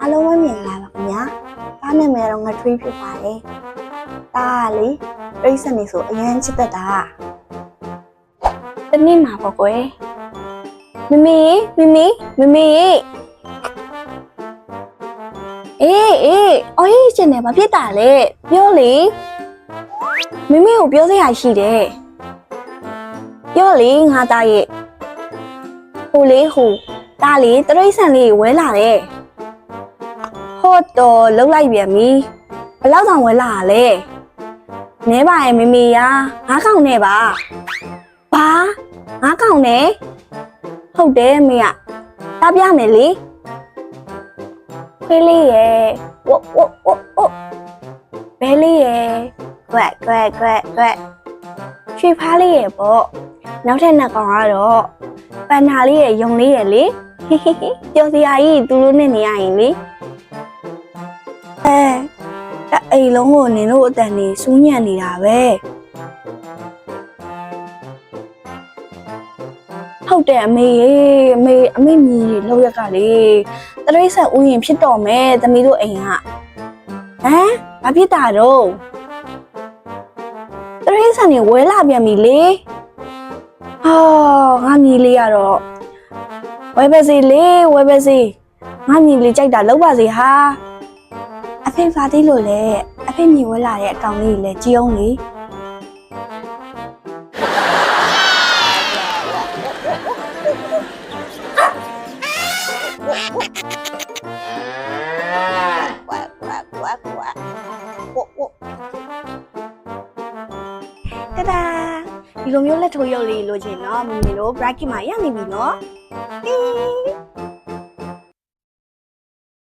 အားလုံးပဲမြင်လာပါခင်ဗျာတားနာမည်တော့ငထွေးဖြစ်ပါတယ်တားကလေပြိဿနေဆိုအရန်ချစ်တတ်တာတနေ့မှာပေါ့ကွယ်မမေမမေမမေအေးအေးအော်ရေးရှင်နေဘာဖြစ်တာလဲပြောလေမမေကိုပြောစရာရှိတယ်ပြောလေငါသားရဲ့ဟိုလေဟိုတားလေတရိတ်ဆန်လေးဝဲလာတယ် ဟုတ်တော့လှုပ်လိုက်ပြန်ပြီဘယ်လောက်တောင်ဝဲလာတာလဲနဲပါရဲ့မမေယာငါးကောင်နဲ့ပါဘာငါးကောင်နဲ့ဟုတ်တယ်အမေကတားပြမယ်လေခွေးလေးရဲ့ဝတ်ဝတ်ဝတ်ဝတ်ဘဲလေးရဲ့ကွက်ကွက်ကွက်ကွက်ရွှေဖားလေးရဲ့ပေါ့နောက်ထပ်နှစ်ကောင်ကတော့ပန်နာလေးရဲ့ယုံလေးရဲ့လေဟိဟိဟိပျော်စရာကြီးသူတို့နဲ့နေရရင်လေ အဲတအိမ်လုံးကိုနင်တို့အတန်နေစူးညံ့နေတာပဲဟုတ်တယ်အမေရေအမေအမေမြည်လောက်ရက်ကလေတရိတ်ဆက်ဥယျင်ဖြစ်တော်မယ်သမီးတို့အိမ်ကဟမ်ဘာဖြစ်တာတော့တရိတ်ဆက်နေဝဲလာပြန်ပြီလေဟာငါမြည်လေးရတော့ဝဲပဲစီလေဝဲပဲစီငါမြည်လေးကြိုက်တာလောက်ပါစီဟာအ ဖေဖာတိလို့လေအဖေမြင်ဝဲလာတဲ့အကောင်လေးကြီးလေကြည်အောင်လေတဒါဒီလိုမျိုးလက်ထိုးရုပ်လေးလိုချင်တော့မင်းတို့ bracket မှာရနေပြီနော်ဟေး